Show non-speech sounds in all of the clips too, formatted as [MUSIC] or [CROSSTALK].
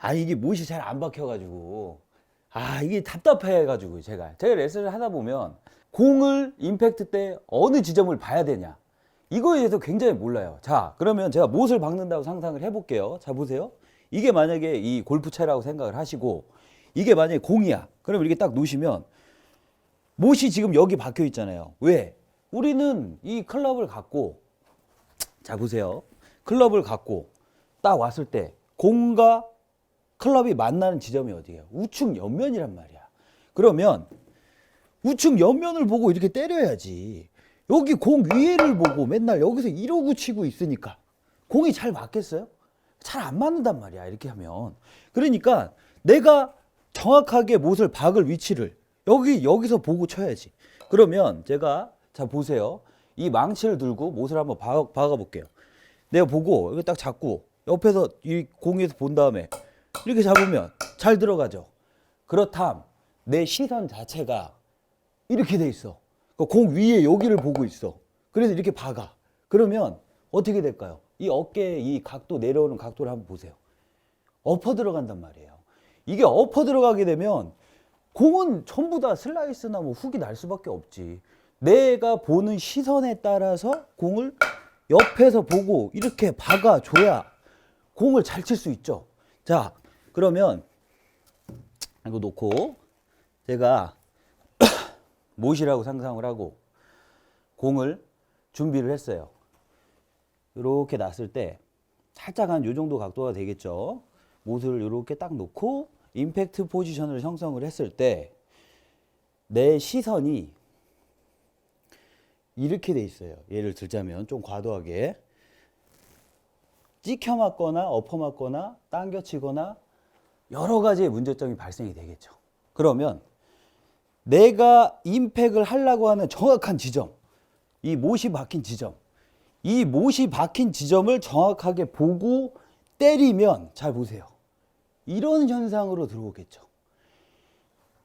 아 이게 못이 잘 안 박혀가지고 아 이게 답답해가지고 제가 제가 레슨을 하다 보면 공을 임팩트 때 어느 지점을 봐야 되냐 이거에 대해서 굉장히 몰라요. 자 그러면 제가 못을 박는다고 상상을 해볼게요. 자 보세요. 이게 만약에 이 골프채라고 생각을 하시고 이게 만약에 공이야. 그럼 이렇게 딱 놓으시면 못이 지금 여기 박혀 있잖아요. 왜? 우리는 이 클럽을 갖고 자 보세요. 클럽을 갖고 딱 왔을 때 공과 클럽이 만나는 지점이 어디예요? 우측 옆면이란 말이야. 그러면 우측 옆면을 보고 이렇게 때려야지. 여기 공 위에를 보고 맨날 여기서 이러고 치고 있으니까 공이 잘 맞겠어요? 잘 안 맞는단 말이야. 이렇게 하면. 그러니까 내가 정확하게 못을 박을 위치를 여기 여기서 보고 쳐야지. 그러면 제가 자 보세요. 이 망치를 들고 못을 한번 박, 박아 볼게요. 내가 보고 여기 딱 잡고 옆에서 이 공에서 본 다음에 이렇게 잡으면 잘 들어가죠. 그렇담 내 시선 자체가 이렇게 돼 있어. 그공 위에 여기를 보고 있어. 그래서 이렇게 박아. 그러면 어떻게 될까요? 이 어깨 이 각도 내려오는 각도를 한번 보세요. 엎어 들어간단 말이에요. 이게 엎어 들어가게 되면 공은 전부 다 슬라이스나 뭐 훅이 날 수밖에 없지. 내가 보는 시선에 따라서 공을 옆에서 보고 이렇게 박아줘야 공을 잘 칠 수 있죠. 자, 그러면 이거 놓고 제가 [COUGHS] 못이라고 상상을 하고 공을 준비를 했어요. 이렇게 놨을 때 살짝 한 요 정도 각도가 되겠죠. 못을 이렇게 딱 놓고 임팩트 포지션을 형성을 했을 때 내 시선이 이렇게 돼 있어요. 예를 들자면 좀 과도하게 찍혀 맞거나 엎어 맞거나 당겨 치거나 여러 가지의 문제점이 발생이 되겠죠. 그러면 내가 임팩을 하려고 하는 정확한 지점, 이 못이 박힌 지점, 이 못이 박힌 지점을 정확하게 보고 때리면 잘 보세요. 이런 현상으로 들어오겠죠.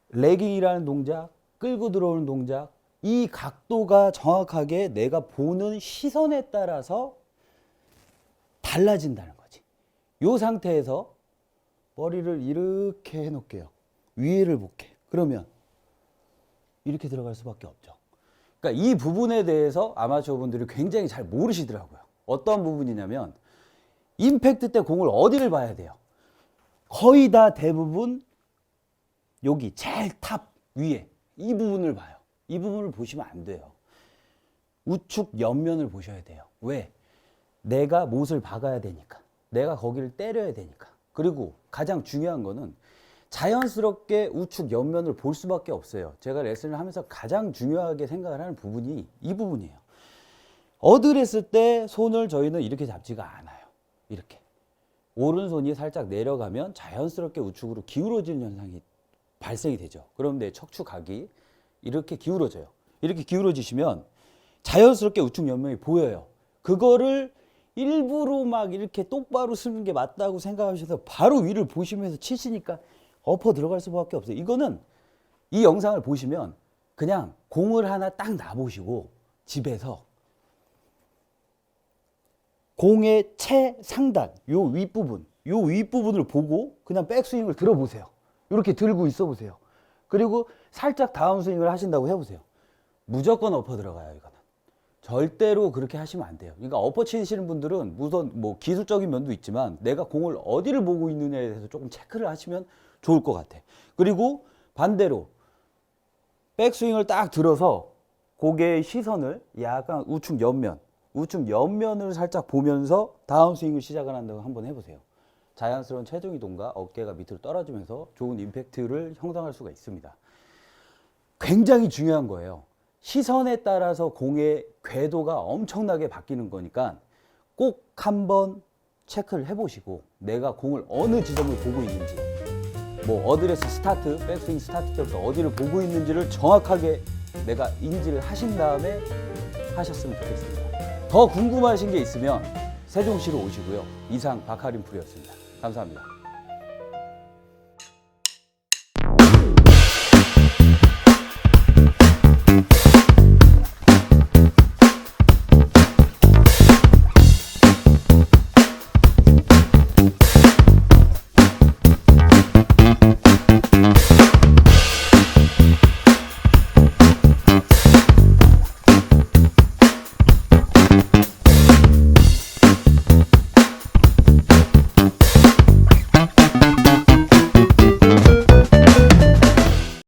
레깅이라는 동작, 끌고 들어오는 동작, 이 각도가 정확하게 내가 보는 시선에 따라서 달라진다는 거지. 이 상태에서 머리를 이렇게 해놓을게요. 위에를 볼게. 그러면 이렇게 들어갈 수밖에 없죠. 그러니까 이 부분에 대해서 아마추어 분들이 굉장히 잘 모르시더라고요. 어떤 부분이냐면 임팩트 때 공을 어디를 봐야 돼요? 거의 다 대부분 여기 제일 탑 위에 이 부분을 봐요. 이 부분을 보시면 안 돼요. 우측 옆면을 보셔야 돼요. 왜? 내가 못을 박아야 되니까. 내가 거기를 때려야 되니까. 그리고 가장 중요한 거는 자연스럽게 우측 옆면을 볼 수밖에 없어요. 제가 레슨을 하면서 가장 중요하게 생각을 하는 부분이 이 부분이에요. 어드랬을 때 손을 저희는 이렇게 잡지가 않아요. 이렇게. 오른손이 살짝 내려가면 자연스럽게 우측으로 기울어지는 현상이 발생이 되죠. 그럼 내 척추각이 이렇게 기울어져요. 이렇게 기울어지시면 자연스럽게 우측 옆면이 보여요. 그거를 일부러 막 이렇게 똑바로 쓰는 게 맞다고 생각하셔서 바로 위를 보시면서 치시니까 엎어 들어갈 수밖에 없어요. 이거는 이 영상을 보시면 그냥 공을 하나 딱 놔보시고 집에서 공의 채 상단, 요 윗부분, 요 윗부분을 보고 그냥 백스윙을 들어보세요. 이렇게 들고 있어 보세요. 그리고 살짝 다운스윙을 하신다고 해보세요. 무조건 엎어 들어가요, 이거는. 절대로 그렇게 하시면 안 돼요. 그러니까 엎어 치시는 분들은 우선 뭐 기술적인 면도 있지만 내가 공을 어디를 보고 있느냐에 대해서 조금 체크를 하시면 좋을 것 같아. 그리고 반대로 백스윙을 딱 들어서 고개의 시선을 약간 우측 옆면, 우측 옆면을 살짝 보면서 다운스윙을 시작을 한다고 한번 해보세요. 자연스러운 체중 이동과 어깨가 밑으로 떨어지면서 좋은 임팩트를 형성할 수가 있습니다. 굉장히 중요한 거예요. 시선에 따라서 공의 궤도가 엄청나게 바뀌는 거니까 꼭 한번 체크를 해보시고 내가 공을 어느 지점을 보고 있는지 뭐 어드레스 스타트, 백스윙 스타트 때부터 어디를 보고 있는지를 정확하게 내가 인지를 하신 다음에 하셨으면 좋겠습니다. 더 궁금하신 게 있으면 세종시로 오시고요. 이상 박하림 프로였습니다. 감사합니다.